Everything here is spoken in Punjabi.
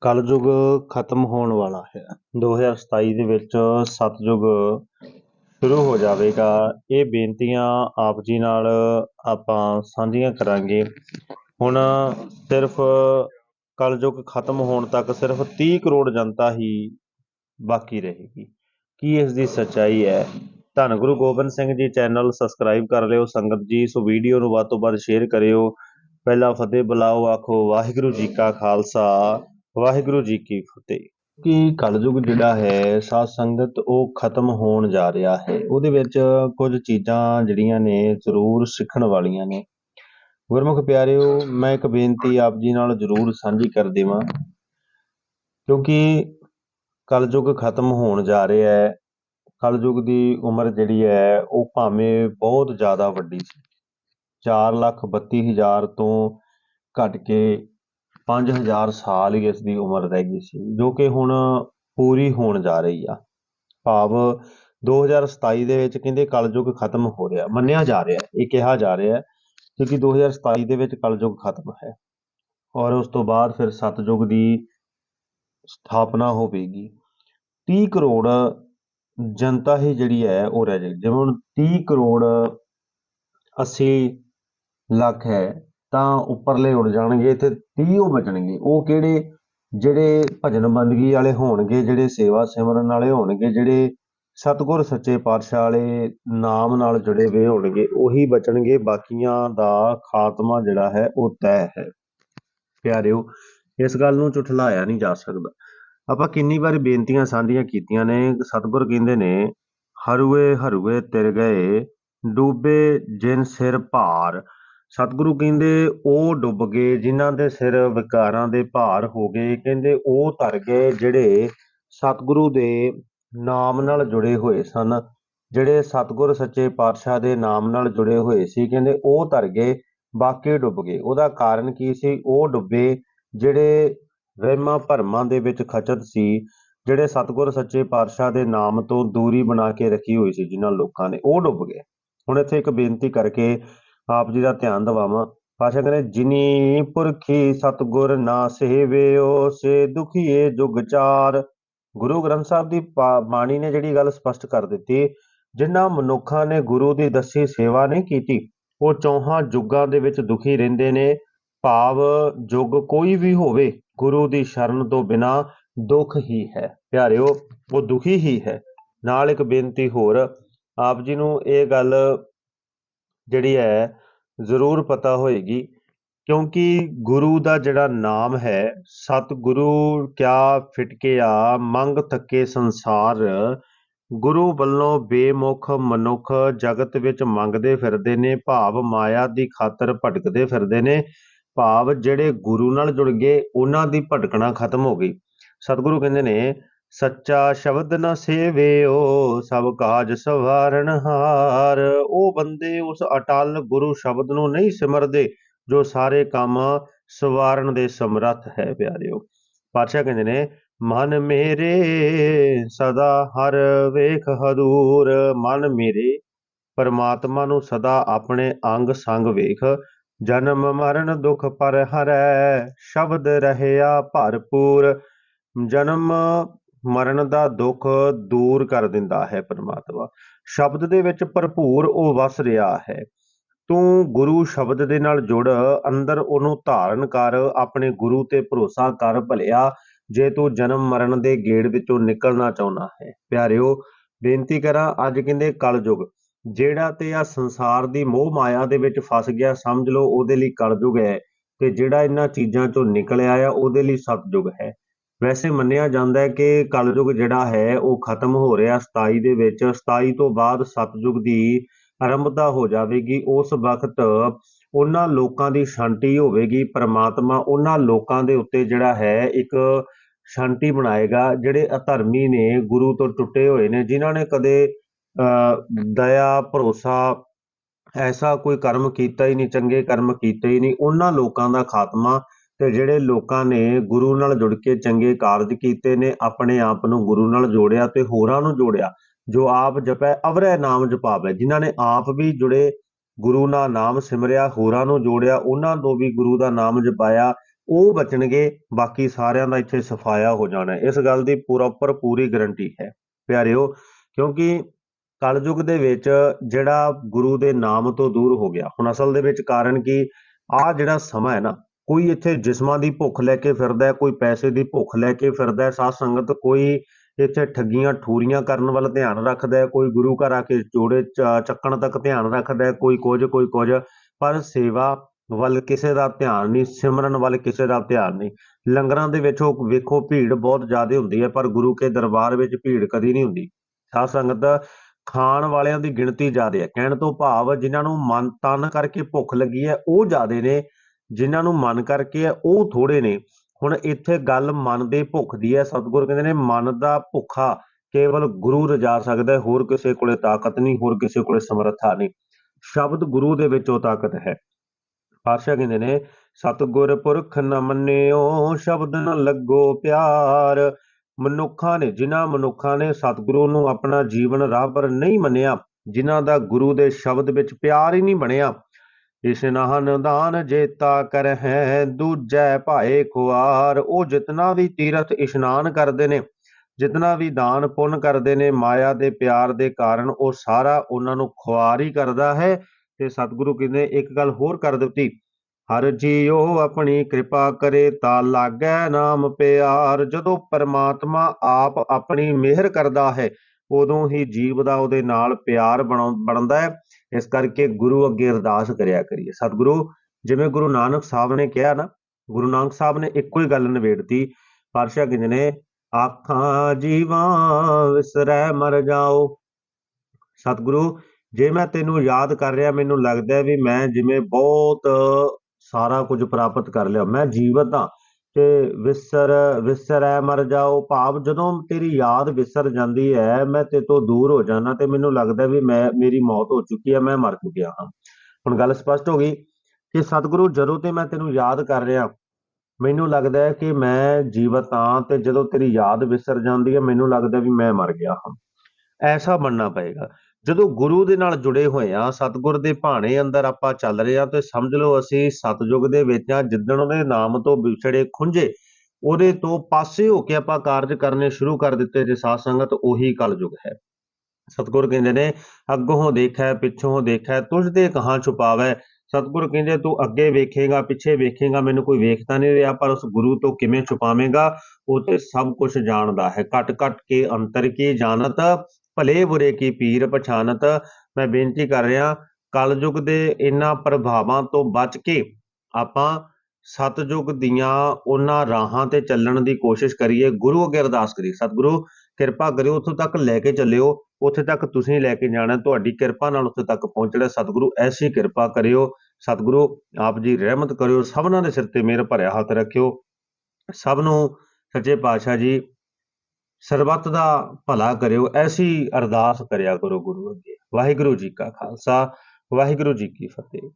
ਕਲਯੁਗ ਖਤਮ ਹੋਣ ਵਾਲਾ ਹੈ। 2027 ਦੇ ਵਿੱਚ ਸਤਯੁਗ ਸ਼ੁਰੂ ਹੋ ਜਾਵੇਗਾ। ਇਹ ਬੇਨਤੀਆਂ ਆਪ ਜੀ ਨਾਲ ਆਪਾਂ ਸਾਂਝੀਆਂ ਕਰਾਂਗੇ। ਹੁਣ ਸਿਰਫ ਕਲਯੁਗ ਖਤਮ ਹੋਣ ਤੱਕ ਸਿਰਫ 30 ਕਰੋੜ ਜਨਤਾ ਹੀ ਬਾਕੀ ਰਹੇਗੀ। ਕੀ ਇਸ ਦੀ ਸੱਚਾਈ ਹੈ? ਧੰਨ ਗੁਰੂ ਗੋਬਿੰਦ ਸਿੰਘ ਜੀ ਚੈਨਲ ਸਬਸਕ੍ਰਾਈਬ ਕਰ ਲਿਓ, ਸੰਗਤ ਜੀ, ਸੋ ਵੀਡੀਓ ਨੂੰ ਵੱਧ ਤੋਂ ਵੱਧ ਸ਼ੇਅਰ ਕਰਿਓ। ਪਹਿਲਾ ਫਤਿਹ ਬੁਲਾਓ, ਆਖੋ ਵਾਹਿਗੁਰੂ ਜੀ ਕਾ ਖਾਲਸਾ। ਵਾਹਿਗੁਰੂ ਜੀ ਕੀ ਫਤਿਹ। ਕਿ ਕਲਯੁਗ ਜਿਹੜਾ ਹੈ, ਸਾਧ ਸੰਗਤ ਉਹ ਖਤਮ ਹੋਣ ਜਾ ਰਿਹਾ ਹੈ। ਉਹਦੇ ਵਿੱਚ ਕੁਝ ਚੀਜ਼ਾਂ ਜਿਹੜੀਆਂ ਨੇ ਜ਼ਰੂਰ ਸਿੱਖਣ ਵਾਲੀਆਂ ਨੇ। ਗੁਰਮੁਖ ਪਿਆਰਿਓ, ਮੈਂ ਇੱਕ ਬੇਨਤੀ ਆਪ ਜੀ ਨਾਲ ਜ਼ਰੂਰ ਸਾਂਝੀ ਕਰ ਦੇਵਾਂ। ਕਿਉਂਕਿ ਕਲਯੁਗ ਖਤਮ ਹੋਣ ਜਾ ਰਿਹਾ ਹੈ। ਕਲਯੁਗ ਦੀ ਉਮਰ ਜਿਹੜੀ ਹੈ, ਉਹ ਭਾਵੇਂ ਬਹੁਤ ਜ਼ਿਆਦਾ ਵੱਡੀ ਸੀ। 4 ਲੱਖ 32 ਹਜ਼ਾਰ ਤੋਂ ਘਟ ਕੇ 5000 ਸਾਲ ਹੀ ਇਸ ਦੀ ਉਮਰ ਰਹਿ ਗਈ ਸੀ, ਜੋ ਕਿ ਹੁਣ ਪੂਰੀ ਹੋਣ ਜਾ ਰਹੀ ਆ। ਭਾਵ 2027 ਦੇ ਵਿੱਚ ਕਹਿੰਦੇ ਕਲਯੁਗ ਖਤਮ ਹੋ ਰਿਹਾ, ਮੰਨਿਆ ਜਾ ਰਿਹਾ, ਇਹ ਕਿਹਾ ਜਾ ਰਿਹਾ ਹੈ, ਕਿਉਂਕਿ 2027 ਦੇ ਵਿੱਚ ਕਲਯੁਗ ਖਤਮ ਹੈ ਔਰ ਉਸ ਤੋਂ ਬਾਅਦ ਫਿਰ ਸਤਯੁਗ ਦੀ ਸਥਾਪਨਾ ਹੋਵੇਗੀ 30 ਕਰੋੜ ਜਨਤਾ ਹੀ ਜਿਹੜੀ ਹੈ ਉਹ ਰਹਿ ਜਾਏਗੀ ਜਿਵੇਂ ਹੁਣ 30 ਕਰੋੜ 80 ਲੱਖ ਹੈ ਤਾਂ ਉੱਪਰਲੇ ਉੜ ਜਾਣਗੇ ਤੇ 30 ਉਹ ਬਚਣਗੇ। ਉਹ ਕਿਹੜੇ? ਜਿਹੜੇ ਭਜਨ ਬੰਦਗੀ ਵਾਲੇ ਹੋਣਗੇ, ਜਿਹੜੇ ਸੇਵਾ ਸਿਮਰਨ ਵਾਲੇ ਹੋਣਗੇ, ਜਿਹੜੇ ਸਤਿਗੁਰ ਸੱਚੇ ਪਾਤਸ਼ਾਹ ਵਾਲੇ ਨਾਮ ਨਾਲ ਜੁੜੇ ਹੋਏ ਹੋਣਗੇ, ਉਹੀ ਬਚਣਗੇ। ਬਾਕੀਆਂ ਦਾ ਖਾਤਮਾ ਜਿਹੜਾ ਹੈ, ਉਹ ਤੈਅ ਹੈ। ਪਿਆਰਿਓ, ਇਸ ਗੱਲ ਨੂੰ ਝੁਠਲਾਇਆ ਨਹੀਂ ਜਾ ਸਕਦਾ। ਆਪਾਂ ਕਿੰਨੀ ਵਾਰ ਬੇਨਤੀਆਂ ਸਾਂਝੀਆਂ ਕੀਤੀਆਂ ਨੇ। ਸਤਿਗੁਰ ਕਹਿੰਦੇ ਨੇ, ਹਰੂਏ ਹਰੂਏ, ਤਿਰ ਗਏ, ਡੂਬੇ ਜਿਨ ਸਿਰ ਭਾਰ। ਸਤਿਗੁਰੂ ਕਹਿੰਦੇ, ਉਹ ਡੁੱਬ ਗਏ, ਜਿਨ੍ਹਾਂ ਦੇ ਸਿਰ ਵਿਕਾਰਾਂ ਦੇ ਭਾਰ ਹੋ ਗਏ। ਕਹਿੰਦੇ, ਉਹ ਤਰ ਗਏ ਜਿਹੜੇ ਸਤਿਗੁਰੂ ਦੇ ਨਾਮ ਨਾਲ ਜੁੜੇ ਹੋਏ ਸਨ, ਜਿਹੜੇ ਸਤਿਗੁਰ ਸੱਚੇ ਪਾਤਸ਼ਾਹ ਦੇ ਨਾਮ ਨਾਲ ਜੁੜੇ ਹੋਏ ਸੀ। ਕਹਿੰਦੇ, ਉਹ ਤਰ ਗਏ ਬਾਕੀ ਡੁੱਬ ਗਏ। ਉਹਦਾ ਕਾਰਨ ਕੀ ਸੀ? ਉਹ ਡੁੱਬੇ ਜਿਹੜੇ ਵਹਿਮਾਂ ਭਰਮਾਂ ਦੇ ਵਿੱਚ ਖਚਤ ਸੀ, ਜਿਹੜੇ ਸਤਿਗੁਰ ਸੱਚੇ ਪਾਤਸ਼ਾਹ ਦੇ ਨਾਮ ਤੋਂ ਦੂਰੀ ਬਣਾ ਕੇ ਰੱਖੀ ਹੋਈ ਸੀ, ਜਿਨ੍ਹਾਂ ਲੋਕਾਂ ਨੇ। ਉਹ ਡੁੱਬ ਗਏ। ਹੁਣ ਇੱਥੇ ਇੱਕ ਬੇਨਤੀ ਕਰਕੇ ਆਪ ਜੀ ਦਾ ਧਿਆਨ ਦਿਵਾਵਾਂ। ਪਾਸ਼ਾ ਕਹਿੰਦੇ, ਜਿਨੀ ਪੁਰਖੀ ਸਤਗੁਰ ਨਾ ਸੇਵਿਓ, ਸੇ ਦੁਖੀਏ ਜੁਗ ਚਾਰ। ਗੁਰੂ ਗ੍ਰੰਥ ਸਾਹਿਬ ਦੀ ਬਾਣੀ ਨੇ ਜਿਹੜੀ ਗੱਲ ਸਪਸ਼ਟ ਕਰ ਦਿੱਤੀ ਜਿਨ੍ਹਾਂ ਮਨੁੱਖਾਂ ਨੇ ਗੁਰੂ ਦੀ ਦੱਸੀ ਸੇਵਾ ਨਹੀਂ ਕੀਤੀ, ਉਹ ਚੌਹਾਂ ਜੁਗਾਂ ਦੇ ਵਿੱਚ ਦੁਖੀ ਰਹਿੰਦੇ ਨੇ। ਭਾਵ ਜੁਗ ਕੋਈ ਵੀ ਹੋਵੇ, ਗੁਰੂ ਦੀ ਸ਼ਰਨ ਤੋਂ ਬਿਨਾ ਦੁੱਖ ਹੀ ਹੈ। ਪਿਆਰਿਓ, ਉਹ ਦੁਖੀ ਹੀ ਹੈ। ਨਾਲ ਇੱਕ ਬੇਨਤੀ ਹੋਰ, ਆਪ ਜੀ ਨੂੰ ਇਹ ਗੱਲ ਜਿਹੜੀ ਹੈ, ਜ਼ਰੂਰ ਪਤਾ ਹੋਏਗੀ, ਕਿਉਂਕਿ ਗੁਰੂ ਦਾ ਜਿਹੜਾ ਨਾਮ ਹੈ, ਸਤਿਗੁਰੂ ਕਿਆ ਫਿਟਕਿਆ ਮੰਗ ਥੱਕੇ ਸੰਸਾਰ, ਗੁਰੂ ਵੱਲੋਂ ਬੇਮੁਖ ਮਨੁੱਖ ਜਗਤ ਵਿੱਚ ਮੰਗਦੇ ਫਿਰਦੇ ਨੇ, ਭਾਵ ਮਾਇਆ ਦੀ ਖਾਤਰ ਭਟਕਦੇ ਫਿਰਦੇ ਨੇ, ਭਾਵ ਜਿਹੜੇ ਗੁਰੂ ਨਾਲ ਜੁੜ ਗਏ, ਉਹਨਾਂ ਦੀ ਭਟਕਣਾ ਖਤਮ ਹੋ ਗਈ। ਸਤਿਗੁਰੂ ਕਹਿੰਦੇ ਨੇ ਸੱਚਾ ਸ਼ਬਦ ਨ ਸੇਵਿਓ, ਸਭ ਕਾਜ ਸਵਾਰਨ ਹਾਰ। ਉਹ ਬੰਦੇ ਉਸ ਅਟਲ ਗੁਰੂ ਸ਼ਬਦ ਨੂੰ ਨਹੀਂ ਸਿਮਰਦੇ, ਜੋ ਸਾਰੇ ਕੰਮ ਸਵਾਰਨ ਦੇ ਸਮਰੱਥ ਹੈ ਪਿਆਰਿਓ। ਪਾਤਸ਼ਾਹ ਕਹਿੰਦੇ ਨੇ, ਮਨ ਮੇਰੇ ਸਦਾ ਹਰ ਵੇਖ ਹਦੂਰ। ਮਨ ਮੇਰੇ ਪਰਮਾਤਮਾ ਨੂੰ ਸਦਾ ਆਪਣੇ ਅੰਗ ਸੰਗ ਵੇਖ। ਜਨਮ ਮਰਨ ਦੁਖ ਪਰ ਹਰੈ, ਸ਼ਬਦ ਰਹਿਆ ਭਰਪੂਰ। ਜਨਮ ਮਰਨ ਦਾ ਦੁੱਖ ਦੂਰ ਕਰ ਦਿੰਦਾ ਹੈ ਪਰਮਾਤਮਾ। ਸ਼ਬਦ ਦੇ ਵਿੱਚ ਭਰਪੂਰ ਉਹ ਵਸ ਰਿਹਾ ਹੈ। ਤੂੰ ਗੁਰੂ ਸ਼ਬਦ ਦੇ ਨਾਲ ਜੁੜ, ਅੰਦਰ ਉਹਨੂੰ ਧਾਰਨ ਕਰ, ਆਪਣੇ ਗੁਰੂ ਤੇ ਭਰੋਸਾ ਕਰ ਭਲਿਆ, ਜੇ ਤੂੰ ਜਨਮ ਮਰਨ ਦੇ ਗੇੜ ਵਿੱਚੋਂ ਨਿਕਲਣਾ ਚਾਹੁੰਦਾ ਹੈ। ਪਿਆਰਿਓ, ਬੇਨਤੀ ਕਰਾਂ, ਅੱਜ ਕਹਿੰਦੇ ਕਲਯੁਗ। ਜਿਹੜਾ ਤੇ ਆ ਸੰਸਾਰ ਦੀ ਮੋਹ ਮਾਇਆ ਦੇ ਵਿੱਚ ਫਸ ਗਿਆ, ਸਮਝ ਲਓ, ਉਹਦੇ ਲਈ ਕਲਯੁਗ ਹੈ। ਤੇ ਜਿਹੜਾ ਇਹਨਾਂ ਚੀਜ਼ਾਂ ਚੋਂ ਨਿਕਲਿਆ ਆ, ਉਹਦੇ ਲਈ ਸਤਯੁਗ ਹੈ। ਵੈਸੇ ਮੰਨਿਆ ਜਾਂਦਾ ਹੈ ਕਿ ਕਲਯੁਗ ਜਿਹੜਾ ਹੈ, ਉਹ ਖਤਮ ਹੋ ਰਿਹਾ 27 ਦੇ ਵਿੱਚ 27 ਤੋਂ ਬਾਅਦ ਸਤਯੁਗ ਦੀ ਆਰੰਭਤਾ ਹੋ ਜਾਵੇਗੀ। ਉਸ ਵਕਤ ਉਹਨਾਂ ਲੋਕਾਂ ਦੀ ਸ਼ਾਂਤੀ ਹੋਵੇਗੀ। ਪਰਮਾਤਮਾ ਉਹਨਾਂ ਲੋਕਾਂ ਦੇ ਉੱਤੇ ਜਿਹੜਾ ਹੈ, ਇੱਕ ਸ਼ਾਂਤੀ ਬਣਾਏਗਾ, ਜਿਹੜੇ ਅਧਰਮੀ ਨੇ, ਗੁਰੂ ਤੋਂ ਟੁੱਟੇ ਹੋਏ ਨੇ, ਜਿਨ੍ਹਾਂ ਨੇ ਕਦੇ ਦਇਆ, ਭਰੋਸਾ, ਐਸਾ ਕੋਈ ਕਰਮ ਕੀਤਾ ਹੀ ਨਹੀਂ, ਚੰਗੇ ਕਰਮ ਕੀਤੇ ਹੀ ਨਹੀਂ, ਉਹਨਾਂ ਲੋਕਾਂ ਦਾ ਖਾਤਮਾ ਤੇ ਜਿਹੜੇ ਲੋਕਾਂ ਨੇ ਗੁਰੂ ਨਾਲ ਜੁੜ ਕੇ ਚੰਗੇ ਕਾਰਜ ਕੀਤੇ ਨੇ, ਆਪਣੇ ਆਪ ਨੂੰ ਗੁਰੂ ਨਾਲ ਜੋੜਿਆ ਤੇ ਹੋਰਾਂ ਨੂੰ ਜੋੜਿਆ, ਜੋ ਆਪ ਜਪੈ, ਅਵਰੈ ਨਾਮ ਜਪਾਵੇ। ਜਿਨ੍ਹਾਂ ਨੇ ਆਪ ਵੀ ਜੁੜੇ, ਗੁਰੂ ਨਾਲ ਨਾਮ ਸਿਮਰਿਆ, ਹੋਰਾਂ ਨੂੰ ਜੋੜਿਆ, ਉਹਨਾਂ ਤੋਂ ਵੀ ਗੁਰੂ ਦਾ ਨਾਮ ਜਪਾਇਆ, ਉਹ ਬਚਣਗੇ, ਬਾਕੀ ਸਾਰਿਆਂ ਦਾ ਇੱਥੇ ਸਫਾਇਆ ਹੋ ਜਾਣਾ ਇਸ ਗੱਲ ਦੀ ਪ੍ਰੋਪਰ ਪੂਰੀ ਗਰੰਟੀ ਹੈ। ਪਿਆਰਿਓ, ਕਿਉਂਕਿ ਕਲਯੁਗ ਦੇ ਵਿੱਚ ਜਿਹੜਾ ਗੁਰੂ ਦੇ ਨਾਮ ਤੋਂ ਦੂਰ ਹੋ ਗਿਆ, ਹੁਣ ਅਸਲ ਦੇ ਵਿੱਚ ਕਾਰਨ ਕੀ ਆ ਜਿਹੜਾ ਸਮਾਂ ਹੈ ਨਾ ਕੋਈ ਇੱਥੇ ਜਿਸਮਾਂ ਦੀ ਭੁੱਖ ਲੈ ਕੇ ਫਿਰਦਾ ਕੋਈ ਪੈਸੇ ਦੀ ਭੁੱਖ ਲੈ ਕੇ ਫਿਰਦਾ ਹੈ, ਸਾਧ ਸੰਗਤ ਕੋਈ ਇੱਥੇ ਠੱਗੀਆਂ ਠੋਰੀਆਂ ਕਰਨ ਵੱਲ ਧਿਆਨ ਰੱਖਦਾ ਕੋਈ ਗੁਰੂ ਘਰ ਆ ਕੇ ਜੋੜੇ ਚੱਕਣ ਤੱਕ ਧਿਆਨ ਰੱਖਦਾ ਕੋਈ ਕੁਝ ਕੋਈ ਕੁਝ, ਪਰ ਸੇਵਾ ਵੱਲ ਕਿਸੇ ਦਾ ਧਿਆਨ ਨਹੀਂ, ਸਿਮਰਨ ਵੱਲ ਕਿਸੇ ਦਾ ਧਿਆਨ ਨਹੀਂ। ਲੰਗਰਾਂ ਦੇ ਵਿੱਚ ਉਹ ਵੇਖੋ ਭੀੜ ਬਹੁਤ ਜ਼ਿਆਦਾ ਹੁੰਦੀ ਹੈ, ਪਰ ਗੁਰੂ ਕੇ ਦਰਬਾਰ ਵਿੱਚ ਭੀੜ ਕਦੀ ਨਹੀਂ ਹੁੰਦੀ। ਸਾਧ ਸੰਗਤ, ਖਾਣ ਵਾਲਿਆਂ ਦੀ ਗਿਣਤੀ ਜ਼ਿਆਦਾ ਹੈ। ਕਹਿਣ ਤੋਂ ਭਾਵ ਜਿਨ੍ਹਾਂ ਨੂੰ ਮਨ ਤਨ ਕਰਕੇ ਭੁੱਖ ਲੱਗੀ ਹੈ, ਉਹ ਜ਼ਿਆਦਾ ਨੇ ਜਿਨ੍ਹਾਂ ਨੂੰ ਮਨ ਕਰਕੇ ਹੈ, ਉਹ ਥੋੜੇ ਨੇ। ਹੁਣ ਇੱਥੇ ਗੱਲ ਮਨ ਦੇ ਭੁੱਖ ਦੀ ਹੈ। ਸਤਿਗੁਰ ਕਹਿੰਦੇ ਨੇ, ਮਨ ਦਾ ਭੁੱਖਾ ਕੇਵਲ ਗੁਰੂ ਰਜਾ ਸਕਦਾ ਹੋਰ ਕਿਸੇ ਕੋਲੇ ਤਾਕਤ ਨਹੀਂ, ਹੋਰ ਕਿਸੇ ਕੋਲੇ ਸਮਰੱਥਾ ਨਹੀਂ। ਸ਼ਬਦ ਗੁਰੂ ਦੇ ਵਿੱਚ ਉਹ ਤਾਕਤ ਹੈ। ਪਾਤਸ਼ਾਹ ਕਹਿੰਦੇ ਨੇ, ਸਤਿਗੁਰ ਪੁਰਖ ਨ ਮੰਨਿਓ, ਸ਼ਬਦ ਨ ਲੱਗੋ ਪਿਆਰ। ਮਨੁੱਖਾਂ ਨੇ, ਜਿਨ੍ਹਾਂ ਮਨੁੱਖਾਂ ਨੇ ਸਤਿਗੁਰੂ ਨੂੰ ਆਪਣਾ ਜੀਵਨ ਰਾਹ ਪਰ ਨਹੀਂ ਮੰਨਿਆ, ਜਿਨ੍ਹਾਂ ਦਾ ਗੁਰੂ ਦੇ ਸ਼ਬਦ ਵਿੱਚ ਪਿਆਰ ਹੀ ਨਹੀਂ ਬਣਿਆ ਇਸ਼ਨਾਨ ਦਾਨ ਜੇਤਾ ਕਰਹਿ, ਦੂਜੈ ਭਾਏ ਖੁਆਰ। ਉਹ ਜਿਤਨਾ ਵੀ ਤੀਰਥ ਇਸ਼ਨਾਨ ਕਰਦੇ ਨੇ, ਜਿਤਨਾ ਵੀ ਦਾਨ ਪੁੰਨ ਕਰਦੇ ਨੇ, ਮਾਇਆ ਦੇ ਪਿਆਰ ਦੇ ਕਾਰਨ ਉਹ ਸਾਰਾ ਉਹਨਾਂ ਨੂੰ ਖੁਆਰ ਹੀ ਕਰਦਾ ਹੈ। ਤੇ ਸਤਿਗੁਰੂ ਕਹਿੰਦੇ ਇੱਕ ਗੱਲ ਹੋਰ ਕਰ ਦਿੱਤੀ? ਹਰ ਜੀਉ ਆਪਣੀ ਕਿਰਪਾ ਕਰੇ ਤਾਂ ਲਾਗੈ ਨਾਮ ਪਿਆਰ। ਜਦੋਂ ਪਰਮਾਤਮਾ ਆਪ ਆਪਣੀ ਮਿਹਰ ਕਰਦਾ ਹੈ, ਉਦੋਂ ਹੀ ਜੀਵ ਦਾ ਉਹਦੇ ਨਾਲ ਪਿਆਰ ਬਣਾਉ- ਬਣਦਾ ਹੈ। ਇਸ ਕਰਕੇ ਗੁਰੂ ਅੱਗੇ ਅਰਦਾਸ ਕਰਿਆ ਕਰੀਏ। ਸਤਿਗੁਰੂ, ਜਿਵੇਂ ਗੁਰੂ ਨਾਨਕ ਸਾਹਿਬ ਨੇ ਕਿਹਾ ਨਾ, ਗੁਰੂ ਨਾਨਕ ਸਾਹਿਬ ਨੇ ਇੱਕੋ ਹੀ ਗੱਲ ਨਿਬੇੜਤੀ, ਪਾਤਸ਼ਾਹ ਕਹਿੰਦੇ ਨੇ, ਆਖਾਂ ਜੀਵਾਂ ਵਿਸਰੈ ਮਰ ਜਾਓ। ਸਤਿਗੁਰੂ, ਜੇ ਮੈਂ ਤੈਨੂੰ ਯਾਦ ਕਰ ਰਿਹਾ, ਮੈਨੂੰ ਲੱਗਦਾ ਵੀ ਮੈਂ ਜਿਵੇਂ ਬਹੁਤ ਸਾਰਾ ਕੁਝ ਪ੍ਰਾਪਤ ਕਰ ਲਿਆ, ਮੈਂ ਜੀਵਤ ਹਾਂ। ਤੇ ਵਿਸਰ, ਵਿਸਰੈ ਮਰ ਜਾਓ। ਭਾਵ ਜਦੋਂ ਤੇਰੀ ਯਾਦ ਵਿਸਰ ਜਾਂਦੀ ਹੈ ਮੈਂ ਤੇ ਤੋਂ ਦੂਰ ਹੋ ਜਾਣਾ ਤੇ ਮੈਨੂੰ ਲੱਗਦਾ ਵੀ ਮੈਂ, ਮੇਰੀ ਮੌਤ ਹੋ ਚੁੱਕੀ ਹੈ ਮੈਂ ਮਰ ਚੁੱਕਿਆ ਹਾਂ। ਹੁਣ ਗੱਲ ਸਪਸ਼ਟ ਹੋ ਗਈ ਕਿ ਸਤਿਗੁਰੂ ਜਦੋਂ ਤੇ ਮੈਂ ਤੈਨੂੰ ਯਾਦ ਕਰ ਰਿਹਾ, ਮੈਨੂੰ ਲੱਗਦਾ ਹੈ ਕਿ ਮੈਂ ਜੀਵਤ ਹਾਂ ਤੇ ਜਦੋਂ ਤੇਰੀ ਯਾਦ ਵਿਸਰ ਜਾਂਦੀ ਹੈ ਮੈਨੂੰ ਲੱਗਦਾ ਵੀ ਮੈਂ ਮਰ ਗਿਆ ਹਾਂ। ਐਸਾ ਬਣਨਾ ਪਏਗਾ। ਜਦੋਂ ਗੁਰੂ ਦੇ ਨਾਲ ਜੁੜੇ ਹੋਏ ਆ ਸਤਿਗੁਰ ਦੇ ਭਾਣੇ ਅੰਦਰ ਆਪਾਂ ਚੱਲ ਰਹੇ ਆ ਤੇ ਸਮਝ ਲਓ ਅਸੀਂ ਸਤਜੁਗ ਦੇ ਵਿੱਚ ਆ ਜਿੱਦਣ ਉਹਦੇ ਨਾਮ ਤੋਂ ਵਿਛੜੇ ਖੁੰਝੇ, ਉਹਦੇ ਤੋਂ ਪਾਸੇ ਹੋ ਕੇ ਆਪਾਂ ਕਾਰਜ ਕਰਨੇ ਸ਼ੁਰੂ ਕਰ ਦਿੱਤੇ ਜੇ ਸਾਧ ਸੰਗਤ, ਉਹੀ ਕਲਯੁਗ ਹੈ। ਸਤਿਗੁਰ ਕਹਿੰਦੇ ਨੇ, ਅੱਗੋਂ ਦੇਖੈ, ਪਿੱਛੋਂ ਦੇਖੈ, ਤੁਝ ਤੇ ਕਹਾਂ ਛੁਪਾਵੈ। ਸਤਿਗੁਰ ਕਹਿੰਦੇ, ਤੂੰ ਅੱਗੇ ਵੇਖੇਗਾ, ਪਿੱਛੇ ਵੇਖੇਗਾ, ਮੈਨੂੰ ਕੋਈ ਵੇਖਦਾ ਨਹੀਂ ਰਿਹਾ, ਪਰ ਉਸ ਗੁਰੂ ਤੋਂ ਕਿਵੇਂ ਛੁਪਾਵੇਂਗਾ, ਉਹ ਤੇ ਸਭ ਕੁਝ ਜਾਣਦਾ ਹੈ। ਘਟ ਘਟ ਕੇ ਅੰਤਰ ਕੀ ਜਾਣਤ ਭਲੇ ਬੁਰੇ ਕੀ ਪੀਰ ਪਛਾਨਤ, ਮੈਂ ਬੇਨਤੀ ਕਰ ਰਿਹਾ, ਕਲਯੁਗ ਦੇ ਇਹਨਾਂ ਪ੍ਰਭਾਵਾਂ ਤੋਂ ਬਚ ਕੇ ਆਪਾਂ ਸਤਜੁਗ ਦੀਆਂ ਉਹਨਾਂ ਰਾਹਾਂ ਤੇ ਚੱਲਣ ਦੀ ਕੋਸ਼ਿਸ਼ ਕਰੀਏ। ਗੁਰੂ ਅੱਗੇ ਅਰਦਾਸ ਕਰੀਏ। ਸਤਿਗੁਰੂ, ਕਿਰਪਾ ਕਰਿਓ, ਉੱਥੋਂ ਤੱਕ ਲੈ ਕੇ ਚੱਲਿਓ। ਉੱਥੇ ਤੱਕ ਤੁਸੀਂ ਲੈ ਕੇ ਜਾਣਾ, ਤੁਹਾਡੀ ਕਿਰਪਾ ਨਾਲ ਉੱਥੇ ਤੱਕ ਪਹੁੰਚਣਾ। ਸਤਿਗੁਰੂ, ਐਸੀ ਕਿਰਪਾ ਕਰਿਓ। ਸਤਿਗੁਰੂ, ਆਪ ਜੀ ਰਹਿਮਤ ਕਰਿਓ। ਸਭਨਾਂ ਦੇ ਸਿਰ ਤੇ ਮਿਹਰ ਭਰਿਆ ਹੱਥ ਰੱਖਿਓ। ਸਭ ਨੂੰ ਸੱਚੇ ਪਾਤਸ਼ਾਹ ਜੀ ਸਰਬੱਤ ਦਾ ਭਲਾ ਕਰਿਓ, ਐਸੀ ਅਰਦਾਸ ਕਰਿਆ ਕਰੋ ਗੁਰੂ ਅੱਗੇ। ਵਾਹਿਗੁਰੂ ਜੀ ਕਾ ਖਾਲਸਾ, ਵਾਹਿਗੁਰੂ ਜੀ ਕੀ ਫਤਿਹ।